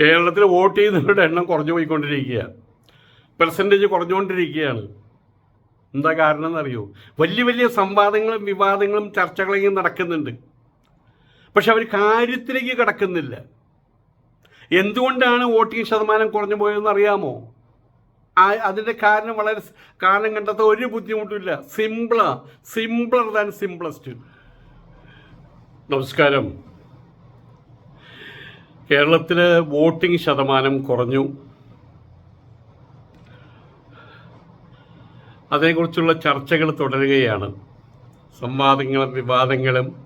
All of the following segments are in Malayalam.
കേരളത്തിൽ വോട്ട് ചെയ്യുന്നവരുടെ എണ്ണം കുറഞ്ഞു പോയിക്കൊണ്ടിരിക്കുകയാണ് പെർസെന്റേജ് കുറഞ്ഞുകൊണ്ടിരിക്കുകയാണ്. എന്താ കാരണം എന്നറിയോ? വലിയ വലിയ സംവാദങ്ങളും വിവാദങ്ങളും ചർച്ചകളെയും നടക്കുന്നുണ്ട്. പക്ഷെ അവർ കാര്യത്തിലേക്ക് കിടക്കുന്നില്ല. എന്തുകൊണ്ടാണ് വോട്ടിംഗ് ശതമാനം കുറഞ്ഞു പോയതെന്ന് അറിയാമോ? അതിന്റെ കാരണം വളരെ കാരണം കണ്ടെത്ത ഒരു ബുദ്ധിമുട്ടില്ല സിമ്പിളാ സിമ്പിളർ ദാൻ സിംപ്ലസ്റ്റ്. നമസ്കാരം. കേരളത്തിൽ വോട്ടിംഗ് ശതമാനം കുറഞ്ഞു. അതേക്കുറിച്ചുള്ള ചർച്ചകൾ തുടരുകയാണ്. സംവാദങ്ങളും വിവാദങ്ങളും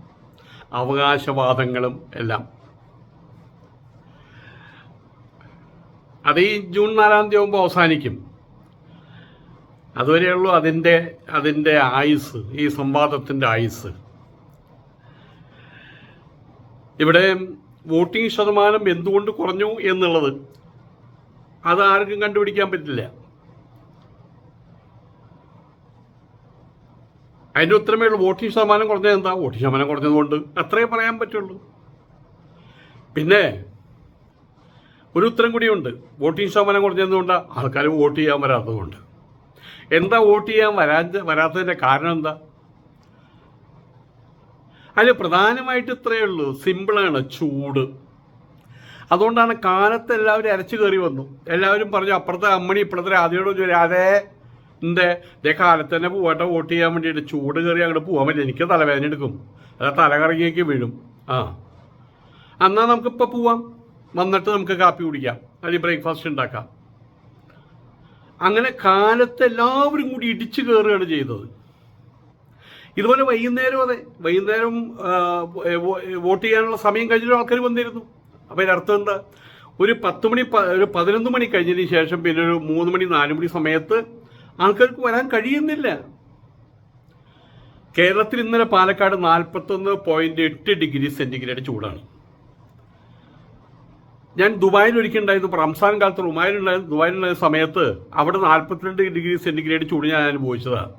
അവകാശവാദങ്ങളും എല്ലാം. അത് ഈ ജൂൺ നാലാം തീയതി ആകുമ്പോൾ അവസാനിക്കും. അതുവരെയുള്ളൂ അതിന്റെ അതിന്റെ ആയുസ് ഈ സംവാദത്തിന്റെ ആയുസ്. ഇവിടെ വോട്ടിംഗ് ശതമാനം എന്തുകൊണ്ട് കുറഞ്ഞു എന്നുള്ളത് അത് ആർക്കും കണ്ടുപിടിക്കാൻ പറ്റില്ല. അതിന്റെ ഉത്തരമേ ഉള്ളൂ വോട്ടിംഗ് ശതമാനം കുറഞ്ഞത് എന്താ? വോട്ടിംഗ് ശതമാനം കുറഞ്ഞതുകൊണ്ട് അത്രേ പറയാൻ പറ്റുള്ളൂ. പിന്നെ ഒരു ഉത്തരം കൂടിയുണ്ട് വോട്ടിംഗ് ശതമാനം കുറഞ്ഞതുകൊണ്ട് ആൾക്കാർ വോട്ട് ചെയ്യാൻ വരാത്തതുകൊണ്ട് എന്താ വോട്ട് ചെയ്യാൻ വരാ വരാത്തതിന്റെ കാരണം എന്താ? അതിൽ പ്രധാനമായിട്ട് ഇത്രയേ ഉള്ളൂ. സിമ്പിളാണ് ചൂട്. അതുകൊണ്ടാണ് കാലത്ത് എല്ലാവരും അരച്ചു കയറി വന്നു. എല്ലാവരും പറഞ്ഞു അപ്പുറത്തെ അമ്മണി ഇപ്പുറത്തെ രാധയോട് ചോദിച്ചു അതേ എന്തേ? ഇതേ കാലത്ത് തന്നെ പോകട്ടെ വോട്ട് ചെയ്യാൻ വേണ്ടിയിട്ട് ചൂട് കയറി അങ്ങോട്ട് പോകാൻ പറ്റില്ല. എനിക്ക് തലവേദന എടുക്കും. തല കറങ്ങിയേക്ക് വീഴും. ആ. എന്നാൽ നമുക്കിപ്പോൾ പോവാം. വന്നിട്ട് നമുക്ക് കാപ്പി കുടിക്കാം. അല്ലെങ്കിൽ ബ്രേക്ക്ഫാസ്റ്റ് ഉണ്ടാക്കാം. അങ്ങനെ കാലത്ത് എല്ലാവരും കൂടി ഇടിച്ചു കയറുകയാണ് ചെയ്തത്. ഇതുപോലെ വൈകുന്നേരം അതെ. വൈകുന്നേരം വോട്ട് ചെയ്യാനുള്ള സമയം കഴിഞ്ഞിട്ട് ആൾക്കാർ വന്നിരുന്നു. അപ്പോൾ അതിനർത്ഥം എന്താ? ഒരു പത്ത് മണി ഒരു പതിനൊന്ന് മണി കഴിഞ്ഞതിന് ശേഷം പിന്നെ ഒരു മൂന്ന് മണി നാല് മണി സമയത്ത് ആൾക്കാർക്ക് വരാൻ കഴിയുന്നില്ല. കേരളത്തിൽ ഇന്നലെ പാലക്കാട് നാൽപ്പത്തൊന്ന് പോയിന്റ് എട്ട് ഡിഗ്രി സെന്റിഗ്രേഡ് ചൂടാണ്. ഞാൻ ദുബായിൽ ഒരിക്കലുണ്ടായിരുന്നു റംസാൻ കാലത്ത് റുമായിലുണ്ടായിരുന്നു ദുബായിലുണ്ടായ സമയത്ത് അവിടെ നാൽപ്പത്തിരണ്ട് ഡിഗ്രി സെന്റിഗ്രേഡ് ചൂട് ഞാൻ അനുഭവിച്ചതാണ്.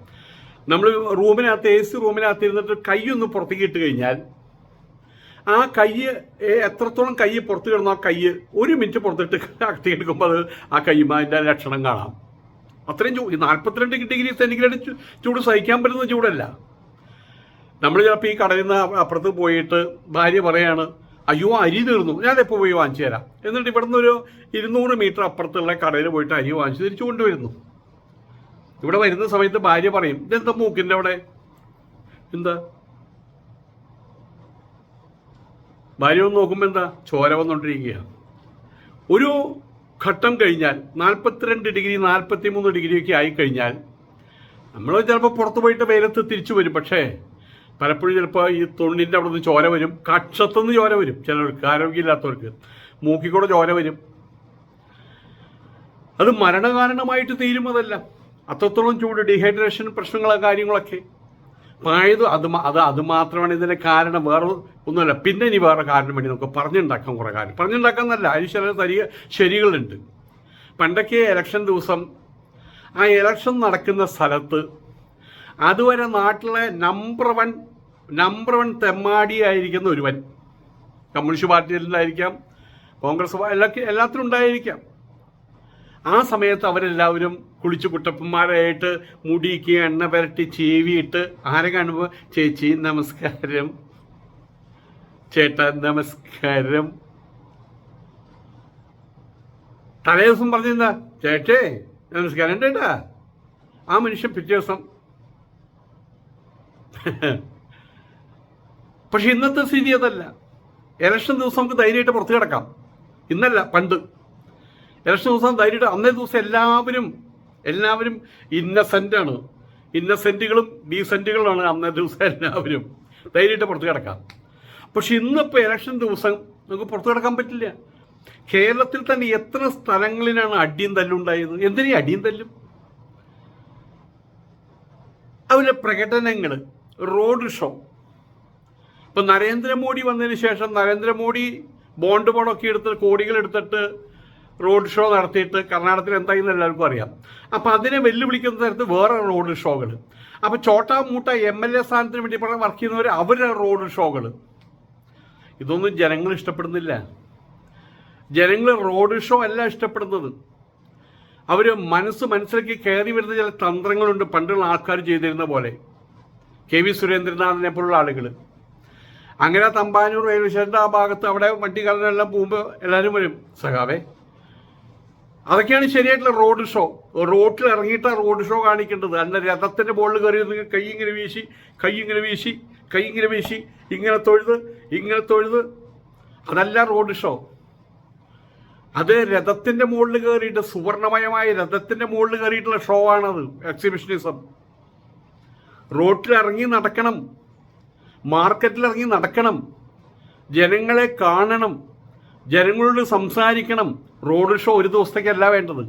നമ്മൾ റൂമിനകത്ത് എ സി റൂമിനകത്ത് ഇരുന്നിട്ട് കൈയൊന്ന് പുറത്തേക്ക് ഇട്ട് കഴിഞ്ഞാൽ ആ കൈ എത്രത്തോളം കൈ പുറത്ത് കിടന്നു ആ കൈ ഒരു മിനിറ്റ് പുറത്തിട്ട് അകത്തേക്ക് എടുക്കുമ്പോൾ അത് ആ കൈമാന്റെ ലക്ഷണം കാണാം. അത്രയും ചൂ നാൽപ്പത്തിരണ്ട് ഡിഗ്രി സെന്റിഗ്രേഡ് ചൂട് സഹിക്കാൻ പറ്റുന്ന ചൂടല്ല. നമ്മൾ ചിലപ്പോൾ ഈ കടയിൽ നിന്ന് അപ്പുറത്ത് പോയിട്ട് ഭാര്യ പറയാണ് അയ്യോ അരി തീർന്നു ഞാൻ എപ്പോൾ പോയി വാങ്ങിച്ചു തരാം? എന്നിട്ട് ഇവിടുന്ന് ഒരു ഇരുന്നൂറ് മീറ്റർ അപ്പുറത്തുള്ള കടയിൽ പോയിട്ട് അരി വാങ്ങിച്ച് തിരിച്ചു കൊണ്ടുവരുന്നു. ഇവിടെ വരുന്ന സമയത്ത് ഭാര്യ പറയും ഇതെന്താ മൂക്കിന്റെ അവിടെ? എന്താ? ഭാര്യ ഒന്ന് നോക്കുമ്പോൾ എന്താ? ചോര വന്നുകൊണ്ടിരിക്കുക ഒരു ഘട്ടം കഴിഞ്ഞാൽ നാൽപ്പത്തിരണ്ട് ഡിഗ്രി നാൽപ്പത്തി മൂന്ന് ഡിഗ്രിയൊക്കെ ആയിക്കഴിഞ്ഞാൽ നമ്മൾ ചിലപ്പോൾ പുറത്ത് പോയിട്ട് വെയിലത്ത് തിരിച്ചു വരും. പക്ഷേ പലപ്പോഴും ചിലപ്പോൾ ഈ തൊണ്ണിന്റെ അവിടെ നിന്ന് ചോര വരും. കക്ഷത്തുനിന്ന് ചോര വരും. ചിലർക്ക് ആരോഗ്യമില്ലാത്തവർക്ക്. മൂക്കിക്കൂടെ ചോര വരും. അത് മരണകാരണമായിട്ട് തീരും അതല്ല. അത്രത്തോളം ചൂട് ഡീഹൈഡ്രേഷൻ പ്രശ്നങ്ങളോ കാര്യങ്ങളൊക്കെ. ആയത് അത് അത് അത് മാത്രമാണ് ഇതിന്റെ കാരണം. വേറെ ഒന്നുമല്ല. പിന്നെ ഇനി വേറെ കാരണം വേണ്ടി നമുക്ക് പറഞ്ഞുണ്ടാക്കാം കുറേ കാര്യം. പറഞ്ഞുണ്ടാക്കാന്നല്ല അതിന് ചില തരിക ശരികളുണ്ട്. പണ്ടൊക്കെ ഇലക്ഷൻ ദിവസം ആ ഇലക്ഷൻ നടക്കുന്ന സ്ഥലത്ത് അതുവരെ നാട്ടിലെ നമ്പർ വൺ നമ്പർ വൺ തെമ്മാടിയായിരിക്കുന്ന ഒരുവൻ. കമ്മ്യൂണിസ്റ്റ് പാർട്ടിയിലായിരിക്കാം കോൺഗ്രസ് എല്ലാ എല്ലാത്തിലും ഉണ്ടായിരിക്കാം. ആ സമയത്ത് അവരെല്ലാവരും കുളിച്ചു കുട്ടപ്പന്മാരായിട്ട് മുടിക്ക് എണ്ണ പുരട്ടി ചീവിയിട്ട് ആരെ കാണുമ്പോൾ ചേച്ചി നമസ്കാരം. ചേട്ടാ നമസ്കാരം. തലേ ദിവസം പറഞ്ഞെന്താ? ചേട്ടേ നമസ്കാരം ചേട്ടാ. ആ മനുഷ്യൻ പിറ്റേ ദിവസം. പക്ഷെ ഇന്നത്തെ സ്ഥിതി അതല്ല. ഇലക്ഷൻ ദിവസം നമുക്ക് ധൈര്യമായിട്ട് പുറത്തു കിടക്കാം. ഇന്നല്ല പണ്ട്. ഇലക്ഷൻ ദിവസം ധൈര്യമായിട്ട് അന്നേ ദിവസം എല്ലാവരും എല്ലാവരും ഇന്നസെന്റാണ് ഇന്നസെന്റുകളും ഡീസെന്റുകളാണ് അന്നേ ദിവസം എല്ലാവരും. ധൈര്യമായിട്ട് പുറത്ത് കിടക്കാം. പക്ഷെ ഇന്നിപ്പോൾ ഇലക്ഷൻ ദിവസം നമുക്ക് പുറത്തു കിടക്കാൻ പറ്റില്ല. കേരളത്തിൽ തന്നെ എത്ര സ്ഥലങ്ങളിലാണ് അടിയും തല്ലുണ്ടായത് എന്തിനീ അടിയും തല്ലും? അതുപോലെ പ്രകടനങ്ങൾ റോഡ് ഷോ. ഇപ്പം നരേന്ദ്രമോദി വന്നതിന് ശേഷം നരേന്ദ്രമോദി ബോണ്ട് പണമൊക്കെ എടുത്ത് കോടികൾ എടുത്തിട്ട് റോഡ് ഷോ നടത്തിയിട്ട് കർണാടകത്തിൽ എന്തായി എല്ലാവർക്കും അറിയാം. അപ്പോൾ അതിനെ വെല്ലുവിളിക്കുന്ന തരത്തിൽ വേറെ റോഡ് ഷോകൾ അപ്പോൾ ചോട്ടാ മൂട്ട എം എൽ എ സ്ഥാനത്തിന് വേണ്ടി വർക്ക് ചെയ്യുന്നവർ അവരുടെ റോഡ് ഷോകൾ ഇതൊന്നും ജനങ്ങൾ ഇഷ്ടപ്പെടുന്നില്ല. ജനങ്ങൾ റോഡ് ഷോ അല്ല ഇഷ്ടപ്പെടുന്നത്. അവർ മനസ്സ് മനസ്സിലേക്ക് കയറി വരുന്ന ചില തന്ത്രങ്ങളുണ്ട് പണ്ടുള്ള ആൾക്കാർ ചെയ്തിരുന്ന പോലെ. കെ വി സുരേന്ദ്രനാഥിനെ പോലുള്ള ആളുകൾ അങ്ങനെ തമ്പാനൂർ റെയിൽവേ ആ ഭാഗത്ത് അവിടെ വണ്ടി കളനെല്ലാം പോകുമ്പോൾ എല്ലാവരും വരും. സഖാവേ അതൊക്കെയാണ് ശരിയായിട്ടുള്ള റോഡ് ഷോ. റോഡിൽ ഇറങ്ങിയിട്ടാണ് റോഡ് ഷോ കാണിക്കേണ്ടത്. അല്ല രഥത്തിന്റെ ബോളിൽ കയറി കൈ ഇങ്ങനെ വീശി കൈ ഇങ്ങനെ വീശി കൈ ഇങ്ങനെ വീശി ഇങ്ങനെ തൊഴുത് ഇങ്ങനെ തൊഴുത്. അതല്ല റോഡ് ഷോ. അത് രഥത്തിന്റെ മുകളിൽ കയറിയിട്ട് സുവർണമയമായ രഥത്തിന്റെ മുകളിൽ കയറിയിട്ടുള്ള ഷോ ആണത് എക്സിബിഷനിസം റോട്ടിൽ ഇറങ്ങി നടക്കണം. മാർക്കറ്റിൽ ഇറങ്ങി നടക്കണം. ജനങ്ങളെ കാണണം. ജനങ്ങളോട് സംസാരിക്കണം. റോഡ് ഷോ ഒരു ദിവസത്തേക്കല്ല വേണ്ടത്.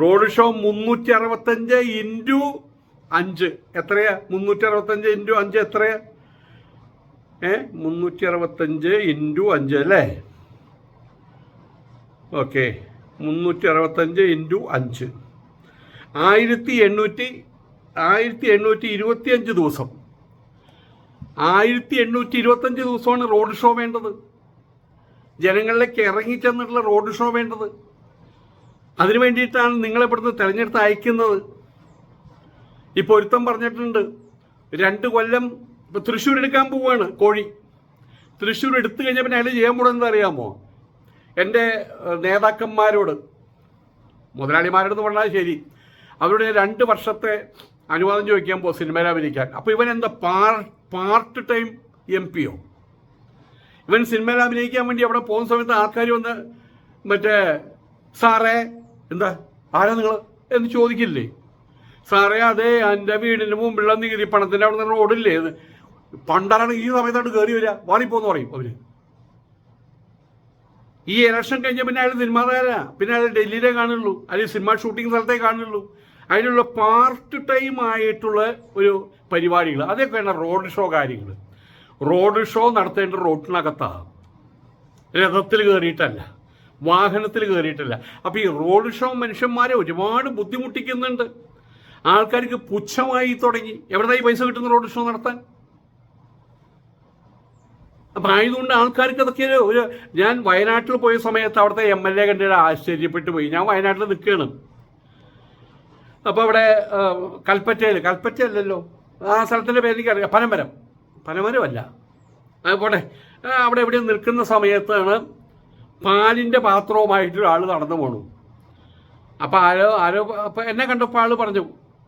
റോഡ് ഷോ മുന്നൂറ്റി അറുപത്തഞ്ച് ഇന്റു അഞ്ച്. എത്രയാ? മുന്നൂറ്റി അറുപത്തഞ്ച് ഇന്റു അഞ്ച് എത്രയാ? ഏ? മുന്നൂറ്റി അറുപത്തഞ്ച് ഇന്റു അഞ്ച് അല്ലേ? ഓക്കെ. മുന്നൂറ്റി അറുപത്തഞ്ച് ഇന്റു അഞ്ച്. ആയിരത്തി എണ്ണൂറ്റി ആയിരത്തി എണ്ണൂറ്റി ഇരുപത്തിയഞ്ച് ദിവസം. ആയിരത്തി എണ്ണൂറ്റി ഇരുപത്തഞ്ച് ദിവസമാണ് റോഡ് ഷോ വേണ്ടത്. ജനങ്ങളിലേക്ക് ഇറങ്ങിച്ചെന്നിട്ടുള്ള റോഡ് ഷോ വേണ്ടത്? അതിനു വേണ്ടിയിട്ടാണ് നിങ്ങളെ ഇവിടുന്ന് തിരഞ്ഞെടുത്ത് അയക്കുന്നത്. ഇപ്പൊ ഒരുത്തം പറഞ്ഞിട്ടുണ്ട് രണ്ട് കൊല്ലം ഇപ്പൊ തൃശ്ശൂർ എടുക്കാൻ പോവുകയാണ് കോഴി. തൃശ്ശൂർ എടുത്തു കഴിഞ്ഞാൽ പിന്നെ അയാൾ ചെയ്യാൻ പോകുന്നത് അറിയാമോ എന്റെ നേതാക്കന്മാരോട് മുതലാളിമാരോട് പറഞ്ഞാൽ ശരി. അവരോട് രണ്ട് വർഷത്തെ അനുവാദം ചോദിക്കാൻ പോകും സിനിമയിൽ അഭിനയിക്കാൻ. അപ്പോൾ ഇവൻ എന്താ പാർ പാർട്ട് ടൈം എം പിയോ ഇവൻ സിനിമയിൽ അഭിനയിക്കാൻ വേണ്ടി അവിടെ പോകുന്ന സമയത്ത് ആൾക്കാർ വന്ന് മറ്റേ സാറേ എന്താ? ആരാ നിങ്ങൾ എന്ന് ചോദിക്കില്ലേ? സാറേ അതെ എന്റെ വീടിന് മുമ്പിലുള്ള നികുതി പണത്തിന്റെ അവിടെ നിന്ന് റോഡില്ലേ? പണ്ടാണ് ഈ സമയത്താണ് കയറി വരിക. വാളിപ്പോന്ന് പറയും അവർ. ഈ ഇലക്ഷൻ കഴിഞ്ഞ പിന്നെ അയാൾ സിനിമാതാരാ പിന്നെ അയാൾ ഡൽഹിയിലേ കാണുള്ളൂ. അല്ലെങ്കിൽ സിനിമ ഷൂട്ടിംഗ് സ്ഥലത്തേ കാണുള്ളൂ. അതിനുള്ള പാർട്ട് ടൈം ആയിട്ടുള്ള ഒരു പരിപാടികൾ അതൊക്കെയാണ് റോഡ് ഷോ കാര്യങ്ങൾ റോഡ് ഷോ നടത്തേണ്ട റോഡിനകത്താണ് രഥത്തിൽ കയറിയിട്ടല്ല വാഹനത്തിൽ കയറിയിട്ടല്ല അപ്പോൾ ഈ റോഡ് ഷോ മനുഷ്യന്മാരെ ഒരുപാട് ബുദ്ധിമുട്ടിക്കുന്നുണ്ട്. ആൾക്കാർക്ക് പുച്ഛമായി തുടങ്ങി. എവിടെ ഈ പൈസ കിട്ടുന്ന റോഡ് ഷോ നടത്താൻ? അപ്പം ആയതുകൊണ്ട് ആൾക്കാർക്ക് അതൊക്കെ ഒരു- ഞാൻ വയനാട്ടിൽ പോയ സമയത്ത് അവിടുത്തെ എം എൽ എ കണ്ടിട്ട് ആശ്ചര്യപ്പെട്ടു പോയി. ഞാൻ വയനാട്ടിൽ നിൽക്കുകയാണ്. അപ്പോൾ അവിടെ കൽപ്പറ്റയിൽ കൽപ്പറ്റയല്ലല്ലോ. ആ സ്ഥലത്തിന്റെ പേര് പനമരം. പനമരമല്ല അതുപോലെ അവിടെ എവിടെ നിൽക്കുന്ന സമയത്താണ് പാലിന്റെ പാത്രവുമായിട്ട് ഒരാൾ നടന്നു പോണു. അപ്പോൾ ആരോ ആരോ അപ്പോൾ എന്നെ കണ്ടപ്പോൾ ആൾ പറഞ്ഞു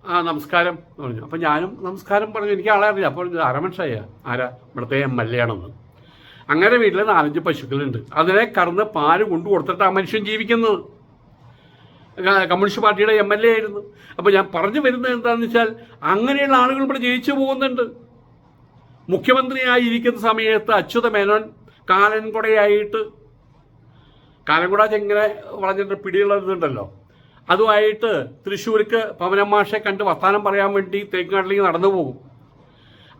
ആ നമസ്കാരം എന്ന് പറഞ്ഞു. അപ്പോൾ ഞാനും നമസ്കാരം പറഞ്ഞു എനിക്ക് ആളെ അറിയാം അപ്പോൾ അരമൻഷായ ആരാ? ഇവിടുത്തെ എം എൽ എ ആണെന്ന്. അങ്ങനെ വീട്ടിൽ നാലഞ്ച് പശുക്കളുണ്ട്. അതിനെ കറന്ന് പാൽ കൊണ്ടു കൊടുത്തിട്ട് ആ മനുഷ്യൻ ജീവിക്കുന്നത്. കമ്മ്യൂണിസ്റ്റ് പാർട്ടിയുടെ എം എൽ എ ആയിരുന്നു. അപ്പോൾ ഞാൻ പറഞ്ഞു വരുന്നത് എന്താണെന്ന് വെച്ചാൽ അങ്ങനെയുള്ള ആളുകൾ ഇവിടെ ജയിച്ചു പോകുന്നുണ്ട്. മുഖ്യമന്ത്രിയായിരിക്കുന്ന സമയത്ത് അച്യുത മേനോൻ കാലൻകുടയായിട്ട് കാലൻകുട ചെങ്ങനെ വളഞ്ഞിട്ട് പിടിയുള്ളതുണ്ടല്ലോ. അതുമായിട്ട് തൃശ്ശൂർക്ക് പവനമാഷെ കണ്ട് വർത്താനം പറയാൻ വേണ്ടി തേക്കാട്ടിലേക്ക് നടന്നു പോകും.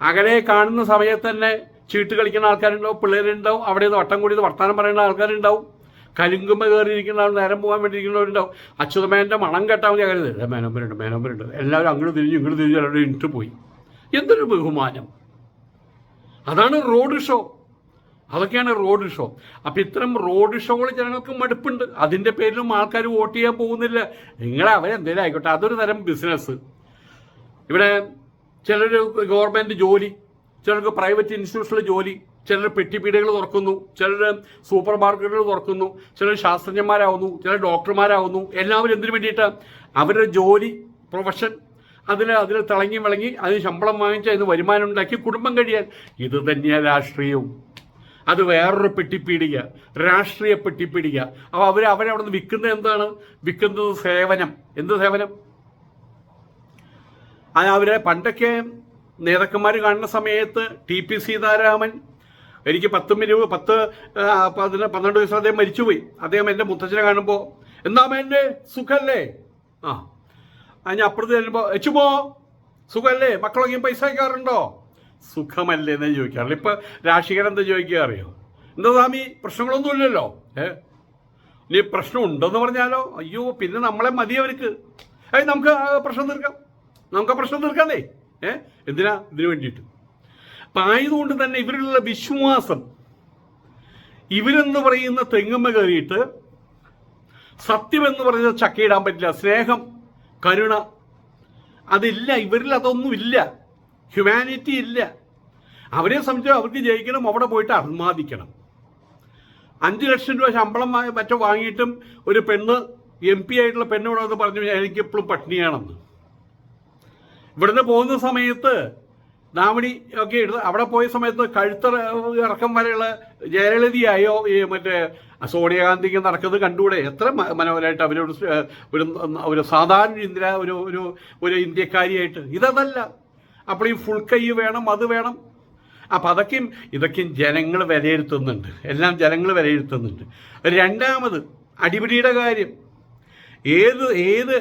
അകലെ കാണുന്ന സമയത്ത് തന്നെ ചീട്ട് കളിക്കുന്ന ആൾക്കാരുണ്ടാവും പിള്ളേരുണ്ടാവും അവിടെ നിന്ന് വട്ടം കൂടി വർത്താനം പറയുന്ന ആൾക്കാരുണ്ടാവും. കലുങ്കുമ്പ കയറിയിരിക്കുന്ന ആൾ നേരം പോകാൻ വേണ്ടി ഇരിക്കുന്നവരുണ്ടാവും അച്യുതമേന്റെ മണം കേട്ടാൽ മതി അങ്ങനെ മേനോമ്പരുണ്ട് മേനോമ്പരുണ്ട് എല്ലാവരും അങ്ങോട്ട് തിരിഞ്ഞു ഇങ്ങോട്ട് തിരിഞ്ഞു അവരുടെ ഇട്ട് പോയി. എന്തൊരു ബഹുമാനം. അതാണ് റോഡ് ഷോ. അതൊക്കെയാണ് റോഡ് ഷോ. അപ്പം ഇത്തരം റോഡ് ഷോകൾ ജനങ്ങൾക്ക് മടുപ്പുണ്ട്. അതിന്റെ പേരിലും ആൾക്കാർ വോട്ട് ചെയ്യാൻ പോകുന്നില്ല. നിങ്ങളെ അവരെന്തേലും ആയിക്കോട്ടെ. അതൊരു തരം ബിസിനസ് ഇവിടെ ചിലർ ഗവൺമെന്റ് ജോലി ചിലർക്ക് പ്രൈവറ്റ് ഇൻസ്റ്റിറ്റ്യൂഷനിൽ ജോലി ചിലർ പെട്ടിപ്പീടികൾ തുറക്കുന്നു ചിലർ സൂപ്പർ മാർക്കറ്റുകൾ തുറക്കുന്നു ചിലർ ശാസ്ത്രജ്ഞന്മാരാവുന്നു ചിലർ ഡോക്ടർമാരാവുന്നു എല്ലാവരും എന്തിനു വേണ്ടിയിട്ട്? അവരുടെ ജോലി പ്രൊഫഷൻ അതിൽ അതിൽ തിളങ്ങി വിളങ്ങി അതിന് ശമ്പളം വാങ്ങിച്ച് അതിന് വരുമാനം ഉണ്ടാക്കി കുടുംബം കഴിയാൻ. ഇത് തന്നെയാണ് രാഷ്ട്രീയവും. അത് വേറൊരു പെട്ടിപ്പീടിക. രാഷ്ട്രീയ പെട്ടിപ്പീടിക. അപ്പോൾ അവർ അവരവിടെ നിന്ന് വിൽക്കുന്നത് എന്താണ്? വിൽക്കുന്നത് സേവനം. എന്ത് സേവനം? അവരെ പണ്ടൊക്കെ നേതാക്കന്മാർ കാണുന്ന സമയത്ത് ടി പി സീതാരാമൻ എനിക്ക് പത്തും ഇരുപത് പത്ത് പതിന പന്ത്രണ്ട് ദിവസം അദ്ദേഹം മരിച്ചുപോയി. അദ്ദേഹം എന്റെ മുത്തച്ഛനെ കാണുമ്പോൾ എന്താ എന്റെ സുഖല്ലേ? ആ. അതിന് അപ്പുറത്ത് ചെല്ലുമ്പോൾ എച്ചുമോ സുഖമല്ലേ മക്കളൊക്കെയും പൈസ അയക്കാറുണ്ടോ? സുഖമല്ലേ എന്ന് ചോദിക്കാറില്ല ഇപ്പം രാഷ്ട്രീയൻ എന്താ ചോദിക്കുക അറിയോ? എന്താ സ്വാമി പ്രശ്നങ്ങളൊന്നുമില്ലല്ലോ ഏ? ഇനി പ്രശ്നം ഉണ്ടെന്ന് പറഞ്ഞാലോ? അയ്യോ പിന്നെ നമ്മളെ മതി അവർക്ക്. ഏയ് നമുക്ക് പ്രശ്നം തീർക്കാം. നമുക്ക് പ്രശ്നം തീർക്കാന്നേ. ഏ? എന്തിനാ? ഇതിനു വേണ്ടിയിട്ട്. അപ്പം ആയതുകൊണ്ട് തന്നെ ഇവരിലുള്ള വിശ്വാസം ഇവരെന്ന് പറയുന്ന തെങ്ങുമ്മ കയറിയിട്ട് സത്യമെന്ന് പറയുന്നത് ചക്കയിടാൻ പറ്റില്ല. സ്നേഹം കരുണ. അതില്ല ഇവരിൽ അതൊന്നും ഇല്ല. ഹ്യൂമാനിറ്റി ഇല്ല. അവരെ സംബന്ധിച്ച് അവർക്ക് ജയിക്കണം അവിടെ പോയിട്ട് അർമാദിക്കണം അഞ്ച് ലക്ഷം രൂപ ശമ്പളം മറ്റോ വാങ്ങിയിട്ടും ഒരു പെണ്ണ് എം പി ആയിട്ടുള്ള പെണ്ണോട് അത് പറഞ്ഞു എനിക്ക് എപ്പോഴും പട്ടിണിയാണെന്ന്. ഇവിടുന്ന് പോകുന്ന സമയത്ത് നാമണി ഒക്കെ എടുത്ത് അവിടെ പോയ സമയത്ത് കഴുത്ത ഇറക്കം വരെയുള്ള ജയലളിതയായോ ഈ മറ്റേ സോണിയാഗാന്ധിക്ക് നടക്കുന്നത് കണ്ടുകൂടെ? എത്ര മനോഹരമായിട്ട് അവരോട് ഒരു ഒരു സാധാരണ ഇന്ത്യ ഒരു ഒരു ഒരു ഇന്ത്യക്കാരിയായിട്ട്. ഇതല്ല അപ്പോൾ ഈ ഫുൾ കൈ വേണം അത് വേണം. അപ്പം അതൊക്കെയും ഇതൊക്കെയും ജനങ്ങൾ വിലയിരുത്തുന്നുണ്ട്. എല്ലാം ജനങ്ങൾ വിലയിരുത്തുന്നുണ്ട്. രണ്ടാമത് അടിപിടിയുടെ കാര്യം. ഏത് ഏത്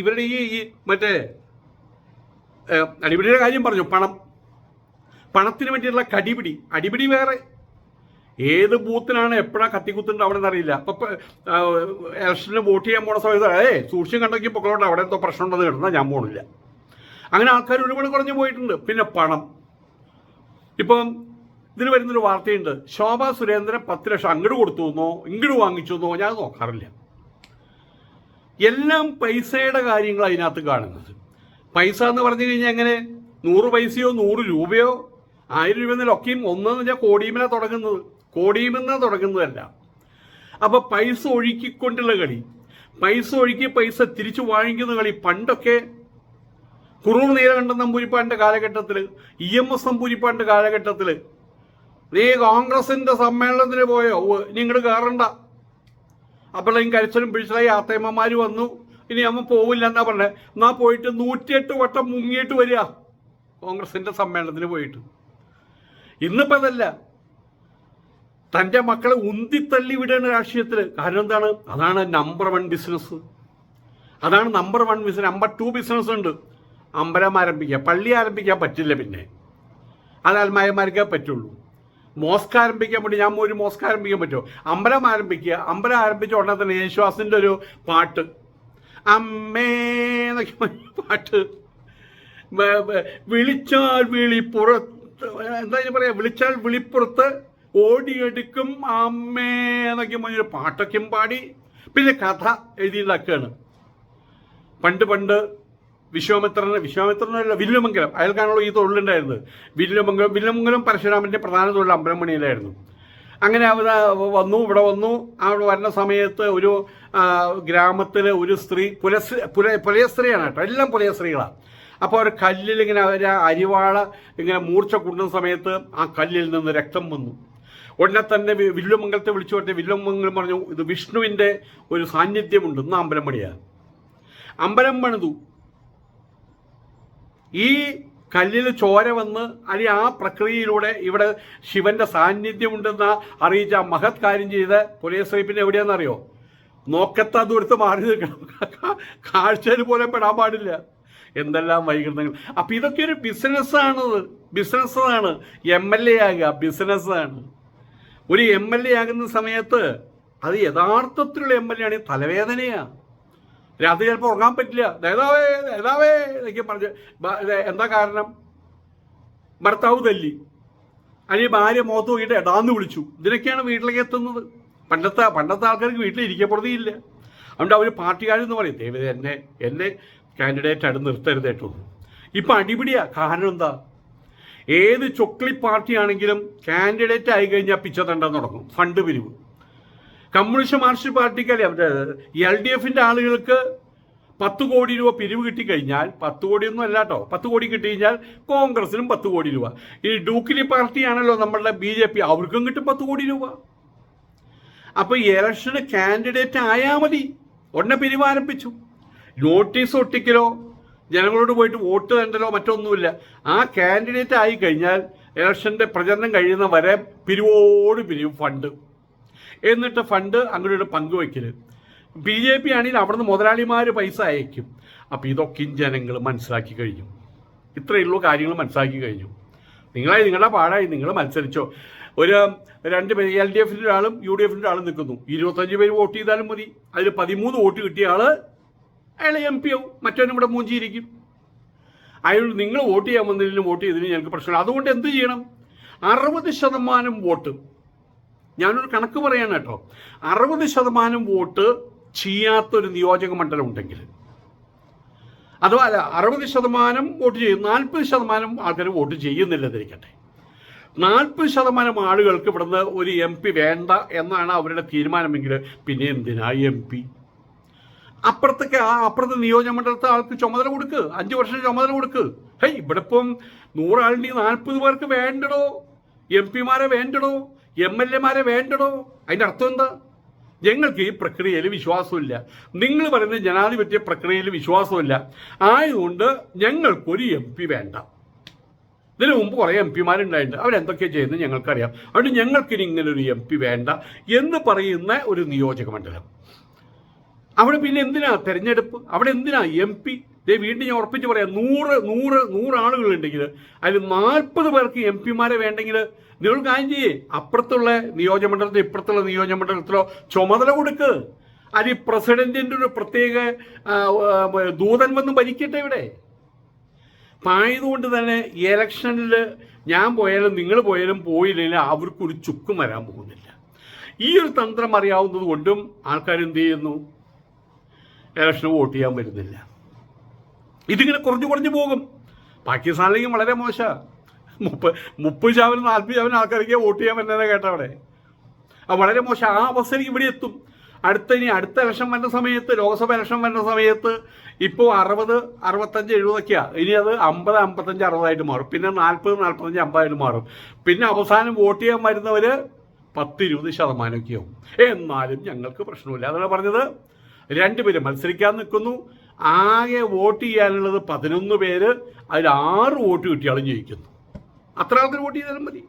ഇവരുടെ ഈ ഈ മറ്റേ അടിപിടിയുടെ കാര്യം പറഞ്ഞു. പണം. പണത്തിന് വേണ്ടിയിട്ടുള്ള കടിപിടി. അടിപിടി വേറെ. ഏത് ബൂത്തിനാണ് എപ്പോഴാണ് കത്തിക്കുത്തുണ്ട് അവിടെ അറിയില്ല അപ്പൊ ഇലക്ഷന് വോട്ട് ചെയ്യാൻ പോണ സമയത്ത് ഏ സൂക്ഷ്യം കണ്ടെങ്കിൽ പൊക്കളോട്ട് അവിടെ എന്തോ പ്രശ്നം ഉണ്ടെന്ന് കിടന്നാൽ ഞാൻ പോണില്ല. അങ്ങനെ ആൾക്കാർ ഒരുപാട് കുറഞ്ഞു പോയിട്ടുണ്ട്. പിന്നെ പണം. ഇപ്പം ഇതിന് വരുന്നൊരു വാർത്തയുണ്ട്. ശോഭ സുരേന്ദ്രൻ പത്ത് ലക്ഷം അങ്ങോട്ട് കൊടുത്തു എന്നോ ഇങ്ങോട്ട് വാങ്ങിച്ചു എന്നോ ഞാൻ നോക്കാറില്ല. എല്ലാം പൈസയുടെ കാര്യങ്ങൾ അതിനകത്ത് കാണുന്നത്. പൈസ എന്ന് പറഞ്ഞു കഴിഞ്ഞാൽ എങ്ങനെ? നൂറ് പൈസയോ നൂറ് രൂപയോ? ആയിരം രൂപ എന്നൊക്കെയും ഒന്നെന്ന് വെച്ചാൽ കോടിയുമല തുടങ്ങുന്നത്. കോടിയുമെന്നാ തുടങ്ങുന്നതല്ല. അപ്പൊ പൈസ ഒഴുക്കിക്കൊണ്ടുള്ള കളി പൈസ ഒഴുക്കി പൈസ തിരിച്ചു വാങ്ങിക്കുന്ന കളി പണ്ടൊക്കെ കുറൂർ നീലകണ്ഠൻ നമ്പൂരിപ്പാടിന്റെ കാലഘട്ടത്തിൽ ഇ എം എസ് നമ്പൂരിപ്പാടിന്റെ കാലഘട്ടത്തിൽ നീ കോൺഗ്രസിന്റെ സമ്മേളനത്തിന് പോയോ? നിങ്ങൾ കയറണ്ട അപ്പോഴേക്കും കരിച്ചലും പിടിച്ചതായി ആത്തേമ്മമാര് വന്നു. ഇനി അമ്മ പോവില്ല എന്നാ പറഞ്ഞത് എന്നാ പോയിട്ട് നൂറ്റിയെട്ട് വട്ടം മുങ്ങിയിട്ട് വരിക കോൺഗ്രസിന്റെ സമ്മേളനത്തിന് പോയിട്ട്. ഇന്നിപ്പോ അതല്ല. തന്റെ മക്കളെ ഉന്തിത്തള്ളി വിടുകയാണ് രാഷ്ട്രീയത്തിൽ കാരണം എന്താണ്? അതാണ് നമ്പർ വൺ ബിസിനസ് അതാണ് number one business number two business ഉണ്ട്. അമ്പലം ആരംഭിക്കുക പള്ളി ആരംഭിക്കാൻ പറ്റില്ല പിന്നെ. അത് അൽമായമാർക്കേ പറ്റുള്ളൂ. മോസ്ക് ആരംഭിക്കാൻ വേണ്ടി ഞാൻ ഒരു മോസ്ക് ആരംഭിക്കാൻ പറ്റുമോ? അമ്പലം ആരംഭിക്കുക. അമ്പലം ആരംഭിച്ച ഉടനെ തന്നെ യേശുവാസിന്റെ ഒരു പാട്ട്. അമ്മേ എന്നൊക്കെ പാട്ട്. വിളിച്ചാൽ വിളിപ്പുറത്ത് എന്താ ഞാൻ പറയാ? വിളിച്ചാൽ വിളിപ്പുറത്ത് ഓടിയെടുക്കും അമ്മേ എന്നൊക്കെ പറഞ്ഞൊരു പാട്ടൊക്കെയും പാടി പിന്നെ കഥ എഴുതിയുണ്ടാക്കുകയാണ് പണ്ട് പണ്ട് വിശ്വാമിത്രന് വിശ്വാമിത്രനല്ല വില്ലുമംഗലം അയാൾക്കാണല്ലോ ഈ തൊഴിലുണ്ടായിരുന്നത് വില്ലുമംഗലം വില്ലുമംഗലം പരശുരാമന്റെ പ്രധാന തൊഴിൽ അമ്പലമണിയിലായിരുന്നു. അങ്ങനെ അവർ വന്നു ഇവിടെ വന്നു. അവിടെ വരുന്ന സമയത്ത് ഒരു ഗ്രാമത്തിലെ ഒരു സ്ത്രീ പുലസ്ത്രീ പുല പുലയ സ്ത്രീയാണ് കേട്ടോ എല്ലാം പുലയ സ്ത്രീകളാണ് അപ്പോൾ ഒരു കല്ലിൽ ഇങ്ങനെ അവർ അരിവാള ഇങ്ങനെ മൂർച്ച കൂട്ടുന്ന സമയത്ത് ആ കല്ലിൽ നിന്ന് രക്തം വന്നു. ഉടനെ തന്നെ വില്ലുമംഗലത്തെ വിളിച്ചു പറഞ്ഞ വില്ലുമംഗലം പറഞ്ഞു ഇത് വിഷ്ണുവിന്റെ ഒരു സാന്നിധ്യമുണ്ട്. ഇന്ന് അമ്പലം പണിയാണ് അമ്പലം പണിതു. ഈ കല്ലിൽ ചോര വന്ന് അല്ലെ ആ പ്രക്രിയയിലൂടെ ഇവിടെ ശിവന്റെ സാന്നിധ്യമുണ്ടെന്ന് അറിയിച്ച മഹത് കാര്യം ചെയ്ത് പുലയശ്രീപ്പിന് എവിടെയാണെന്നറിയോ നോക്കത്ത ദൂരത്ത് മാറി നിൽക്കണം. കാഴ്ചയിൽ പോലെ പെടാൻ പാടില്ല. എന്തെല്ലാം വൈകൃതങ്ങൾ. അപ്പൊ ഇതൊക്കെ ഒരു ബിസിനസ്സാണത് ബിസിനസ്സാണ് എം എൽ എ ആകുക. ബിസിനസ്സാണ് ഒരു എം എൽ എ ആകുന്ന സമയത്ത് അത് യഥാർത്ഥത്തിലുള്ള എം എൽ എ ആണെങ്കിൽ തലവേദനയാണ് രാത്രി ചിലപ്പോൾ ഉറങ്ങാൻ പറ്റില്ല. നേതാവേ നേതാവേ എന്നൊക്കെ പറഞ്ഞു എന്താ കാരണം? ഭർത്താവ് തല്ലി. അല്ലെങ്കിൽ ഭാര്യ മുഖത്ത് നോക്കിയിട്ട് എടാന്ന് വിളിച്ചു. ഇതിനൊക്കെയാണ് വീട്ടിലേക്ക് എത്തുന്നത്. പണ്ടത്തെ പണ്ടത്തെ ആൾക്കാർക്ക് വീട്ടിൽ ഇരിക്കപ്പെടുകയില്ല അതുകൊണ്ട് അവർ പാർട്ടിക്കാരെന്ന് പറയും. ദൈവം എന്നെ എന്നെ കാൻഡിഡേറ്റ് ആയിട്ട് നിർത്തരുത് കേട്ടോ ഇപ്പം അടിപിടിയാണ് കാരണം എന്താ? ഏത് ചൊക്ലി പാർട്ടിയാണെങ്കിലും കാൻഡിഡേറ്റ് ആയി കഴിഞ്ഞാൽ പിച്ച തണ്ടാൻ തുടങ്ങും. ഫണ്ട് പിരിവ്. കമ്മ്യൂണിസ്റ്റ് മാർക്സിസ്റ്റ് പാർട്ടിക്കല്ലേ? എൽ ഡി എഫിന്റെ ആളുകൾക്ക് പത്ത് കോടി രൂപ പിരിവ് കിട്ടിക്കഴിഞ്ഞാൽ പത്ത് കോടിയൊന്നും അല്ല കേട്ടോ പത്ത് കോടി കിട്ടിക്കഴിഞ്ഞാൽ കോൺഗ്രസിനും പത്ത് കോടി രൂപ. ഈ ഡൂക്കിലി പാർട്ടിയാണല്ലോ നമ്മളുടെ ബി ജെ പി. അവർക്കും കിട്ടും പത്ത് കോടി രൂപ. അപ്പൊ ഈ ഇലക്ഷന് കാൻഡിഡേറ്റ് ആയാൽ മതി. ഉടനെ പിരിവ് ആരംഭിച്ചു. നോട്ടീസ് ഒട്ടിക്കലോ ജനങ്ങളോട് പോയിട്ട് വോട്ട് തണ്ടലോ മറ്റൊന്നുമില്ല. ആ കാൻഡിഡേറ്റ് ആയി കഴിഞ്ഞാൽ ഇലക്ഷന്റെ പ്രചരണം കഴിയുന്ന വരെ പിരിവോട് പിരിയും ഫണ്ട് എന്നിട്ട് ഫണ്ട് അങ്ങോട്ട് പങ്കുവയ്ക്കൽ. ബി ജെ പി ആണെങ്കിൽ അവിടുന്ന് മുതലാളിമാർ പൈസ അയക്കും. അപ്പോൾ ഇതൊക്കെ ജനങ്ങൾ മനസ്സിലാക്കി കഴിഞ്ഞു. ഉള്ളൂ കാര്യങ്ങൾ മനസ്സിലാക്കി കഴിഞ്ഞു. നിങ്ങളായി നിങ്ങളുടെ പാടായി നിങ്ങൾ മത്സരിച്ചോ. ഒരു രണ്ട് പേര് എൽ ഡി എഫിന്റെ ഒരാളും യു ഡി എഫിന്റെ ആളും നിൽക്കുന്നു. ഇരുപത്തഞ്ച് പേര് വോട്ട് ചെയ്താലും മതി. അതിൽ പതിമൂന്ന് വോട്ട് കിട്ടിയ ആൾ അയാൾ എം പി ആവും. മറ്റവനും ഇവിടെ മൂഞ്ചിയിരിക്കും. അയാൾ നിങ്ങൾ വോട്ട് ചെയ്യാൻ വന്നതിലും വോട്ട് ചെയ്തതിലും ഞങ്ങൾക്ക് പ്രശ്നമില്ല. അതുകൊണ്ട് എന്ത് ചെയ്യണം? അറുപത് ശതമാനം വോട്ട്. ഞാനൊരു കണക്ക് പറയാണ് കേട്ടോ. അറുപത് ശതമാനം വോട്ട് ചെയ്യാത്തൊരു നിയോജക മണ്ഡലം ഉണ്ടെങ്കിൽ. അഥവാ അല്ല അറുപത് ശതമാനം വോട്ട് ചെയ്യും. നാൽപ്പത് ശതമാനം ആൾക്കാർ വോട്ട് ചെയ്യുന്നില്ലെന്നിരിക്കട്ടെ നാൽപ്പത് ശതമാനം ആളുകൾക്ക് ഇവിടുന്ന് ഒരു എം പി വേണ്ട എന്നാണ് അവരുടെ തീരുമാനമെങ്കിൽ പിന്നെ എന്തിനാ എം പി അപ്പുറത്തേക്ക് ആ അപ്പുറത്തെ നിയോജക മണ്ഡലത്തെ ആൾക്ക് ചുമതല കൊടുക്ക്. അഞ്ച് വർഷം ചുമതല കൊടുക്ക്. ഹേയ് ഇവിടെ ഇപ്പം നൂറാളുണ്ടെങ്കിൽ നാൽപ്പത് പേർക്ക് വേണ്ടടോ? എം പിമാരെ വേണ്ടടോ? എം എൽ എമാരെ വേണ്ടടോ? അതിന്റെ അർത്ഥം എന്താ? ഞങ്ങൾക്ക് ഈ പ്രക്രിയയിൽ വിശ്വാസമില്ല. നിങ്ങൾ പറയുന്ന ജനാധിപത്യ പ്രക്രിയയിൽ വിശ്വാസമില്ല. ആയതുകൊണ്ട് ഞങ്ങൾക്കൊരു എം പി വേണ്ട. ഇതിനു മുമ്പ് കുറേ എം പിമാരുണ്ടായിട്ടുണ്ട്. അവരെന്തൊക്കെയാണ് ചെയ്യുന്നത് ഞങ്ങൾക്കറിയാം. അതുകൊണ്ട് ഞങ്ങൾക്കിനി ഇങ്ങനെ ഒരു എം പി വേണ്ട എന്ന് പറയുന്ന ഒരു നിയോജക മണ്ഡലം. അവിടെ പിന്നെ എന്തിനാ തെരഞ്ഞെടുപ്പ്? അവിടെ എന്തിനാ എം പി ദേ വീണ്ടും ഞാൻ ഉറപ്പിച്ച് പറയാം നൂറ് നൂറ് നൂറ് ആളുകളുണ്ടെങ്കിൽ അതിൽ നാൽപ്പത് പേർക്ക് എം പിമാരെ വേണ്ടെങ്കിൽ നിങ്ങൾ കാര്യം ചെയ്യേ അപ്പുറത്തുള്ള നിയോജകമണ്ഡലത്തിലോ ഇപ്പുറത്തുള്ള നിയോജകമണ്ഡലത്തിലോ ചുമതല കൊടുക്ക്. അത് ഈ പ്രസിഡന്റിന്റെ ഒരു പ്രത്യേക ദൂതൻ വന്ന് ഭരിക്കട്ടെ ഇവിടെ. അപ്പം ആയതുകൊണ്ട് തന്നെ ഇലക്ഷനിൽ ഞാൻ പോയാലും നിങ്ങൾ പോയാലും പോയില്ലെങ്കിൽ അവർക്കൊരു ചുക്കും വരാൻ പോകുന്നില്ല. ഈ ഒരു തന്ത്രം അറിയാവുന്നത് കൊണ്ടും ആൾക്കാർ എന്ത് ചെയ്യുന്നു? ഇലക്ഷന് വോട്ട് ചെയ്യാൻ വരുന്നില്ല ഇതിങ്ങനെ കുറഞ്ഞു കുറഞ്ഞു പോകും. പാകിസ്ഥാനിലേക്ക് വളരെ മോശമാണ് മുപ്പത് മുപ്പത് ശതമാനം നാൽപ്പത് ശതമാനം ആൾക്കാർക്ക് വോട്ട് ചെയ്യാൻ വരുന്നത് കേട്ടവിടെ. അത് വളരെ മോശം. ആ അവസ്ഥയിലേക്ക് ഇവിടെ എത്തും. അടുത്ത ഇനി അടുത്ത ഇലക്ഷൻ വരുന്ന സമയത്ത് ലോക്സഭ ഇലക്ഷൻ വരുന്ന സമയത്ത് ഇപ്പോൾ അറുപത് അറുപത്തഞ്ച് എഴുപതൊക്കെയാണ് ഇനി അത് അമ്പത് അമ്പത്തഞ്ച് അറുപതായിട്ട് മാറും. പിന്നെ നാൽപ്പത് നാൽപ്പത്തഞ്ച് അമ്പതായിട്ട് മാറും. പിന്നെ അവസാനം വോട്ട് ചെയ്യാൻ വരുന്നവർ പത്തിരുപത് ശതമാനമൊക്കെയാവും. എന്നാലും ഞങ്ങൾക്ക് പ്രശ്നമില്ല. അതാണ് പറഞ്ഞത് രണ്ടുപേരും മത്സരിക്കാൻ നിൽക്കുന്നു. ആകെ വോട്ട് ചെയ്യാനുള്ളത് പതിനൊന്ന് പേര് അതിൽ ആറ് വോട്ട് കിട്ടിയാലും ജയിക്കുന്നു. അത്ര ആൾക്കാർ വോട്ട് ചെയ്താലും മതി.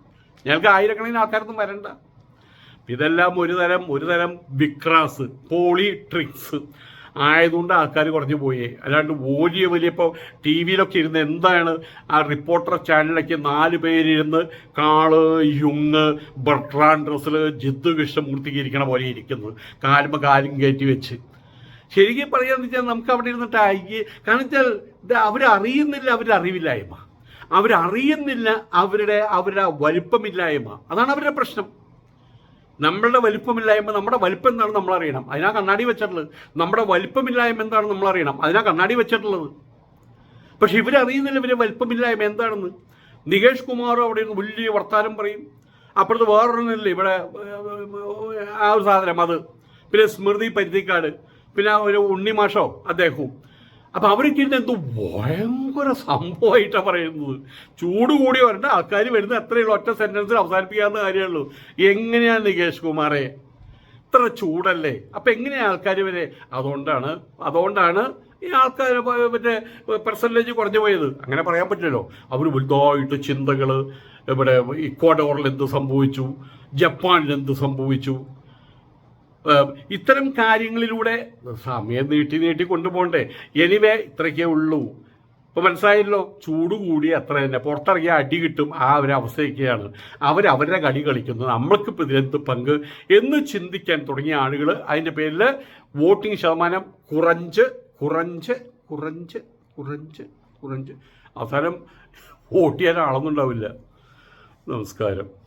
ഞങ്ങൾക്ക് ആയിരക്കണക്കിന് ആൾക്കാരൊന്നും വരണ്ട. ഇതെല്ലാം ഒരു തരം ഒരു തരം വിക്രാസ് പോളി ട്രിക്സ് ആയതുകൊണ്ട് ആൾക്കാർ കുറഞ്ഞു പോയി. അല്ലാണ്ട് വലിയ വലിയ ഇപ്പോൾ ടി വിയിലൊക്കെ ഇരുന്ന് എന്താണ് ആ റിപ്പോർട്ടർ ചാനലിലൊക്കെ നാല് പേരിരുന്ന് കാൾ യുങ് ബർട്രാൻ ഡ്രസ്സിൽ ജിദ്ദു കൃഷ്ണമൂർത്തിക്ക് ഇരിക്കണ പോലെ ഇരിക്കുന്നത് കാലുമ്പോൾ കാലും കയറ്റി വെച്ച്. ശരിക്കും പറയാന്ന് വെച്ചാൽ നമുക്ക് അവിടെ ഇരുന്നിട്ട് അയ്യേ കാരണം വെച്ചാൽ അവരറിയുന്നില്ല അവരുടെ അറിവില്ലായ്മ. അവരറിയുന്നില്ല അവരുടെ അവരുടെ വലുപ്പമില്ലായ്മ. അതാണ് അവരുടെ പ്രശ്നം. നമ്മളുടെ വലിപ്പമില്ലായ്മ നമ്മുടെ വലിപ്പം എന്താണ് നമ്മൾ അറിയണം അതിനാ കണ്ണാടി വെച്ചിട്ടുള്ളത്. നമ്മുടെ വലിപ്പമില്ലായ്മ എന്താണെന്ന് നമ്മൾ അറിയണം അതിനാ കണ്ണാടി വെച്ചിട്ടുള്ളത്. പക്ഷെ ഇവരറിയുന്നില്ല ഇവരെ വലിപ്പമില്ലായ്മ എന്താണെന്ന്. നികേഷ് കുമാറും അവിടെ നിന്ന് വലിയ വർത്താനം പറയും. അപ്പുറത്ത് വേറൊരെണ്ണല്ലേ ഇവിടെ ആ ഒരു സാധനം അത്. പിന്നെ സ്മൃതി പരുത്തിക്കാട്. പിന്നെ ഒരു ഉണ്ണിമാഷോ അദ്ദേഹവും. അപ്പൊ അവരൊക്കെ ഇരുന്ന് എന്തോ ഭയങ്കര സംഭവമായിട്ടാണ് പറയുന്നത്. ചൂട് കൂടി വരേണ്ട ആൾക്കാർ വരുന്ന എത്രയുള്ള ഒറ്റ സെന്റൻസിൽ അവസാനിപ്പിക്കാവുന്ന കാര്യമുള്ളൂ എങ്ങനെയാണ് നികേഷ് കുമാറെ? ഇത്ര ചൂടല്ലേ? അപ്പൊ എങ്ങനെയാണ് ആൾക്കാർ വരെ അതുകൊണ്ടാണ് അതുകൊണ്ടാണ് ഈ ആൾക്കാർ മറ്റേ പെർസെന്റേജ് കുറഞ്ഞു പോയത്. അങ്ങനെ പറയാൻ പറ്റില്ലല്ലോ. അവർ വലുതായിട്ട് ചിന്തകൾ ഇവിടെ ഇക്വാഡോറിൽ എന്ത് സംഭവിച്ചു? ജപ്പാനിൽ എന്ത് സംഭവിച്ചു? ഇത്തരം കാര്യങ്ങളിലൂടെ സമയം നീട്ടി നീട്ടി കൊണ്ടുപോകണ്ടേ. എനിവേ ഇത്രയ്ക്കേ ഉള്ളൂ. ഇപ്പൊ മനസ്സിലായല്ലോ? ചൂട് കൂടി അത്ര തന്നെ. പുറത്തിറങ്ങിയ അടി കിട്ടും ആ ഒരു അവസ്ഥയൊക്കെയാണ്. അവർ അവരുടെ കളി കളിക്കുന്നു. നമ്മൾക്കിപ്പോൾ ഇതിലെന്ത് പങ്ക്? എന്ന് ചിന്തിക്കാൻ തുടങ്ങിയ ആളുകൾ അതിന്റെ പേരിൽ വോട്ടിംഗ് ശതമാനം കുറഞ്ച് കുറഞ്ച് കുറഞ്ച് കുറഞ്ച് കുറഞ്ച്. അവസാനം വോട്ട് ചെയ്യാൻ ആളൊന്നും ഉണ്ടാവില്ല. നമസ്കാരം.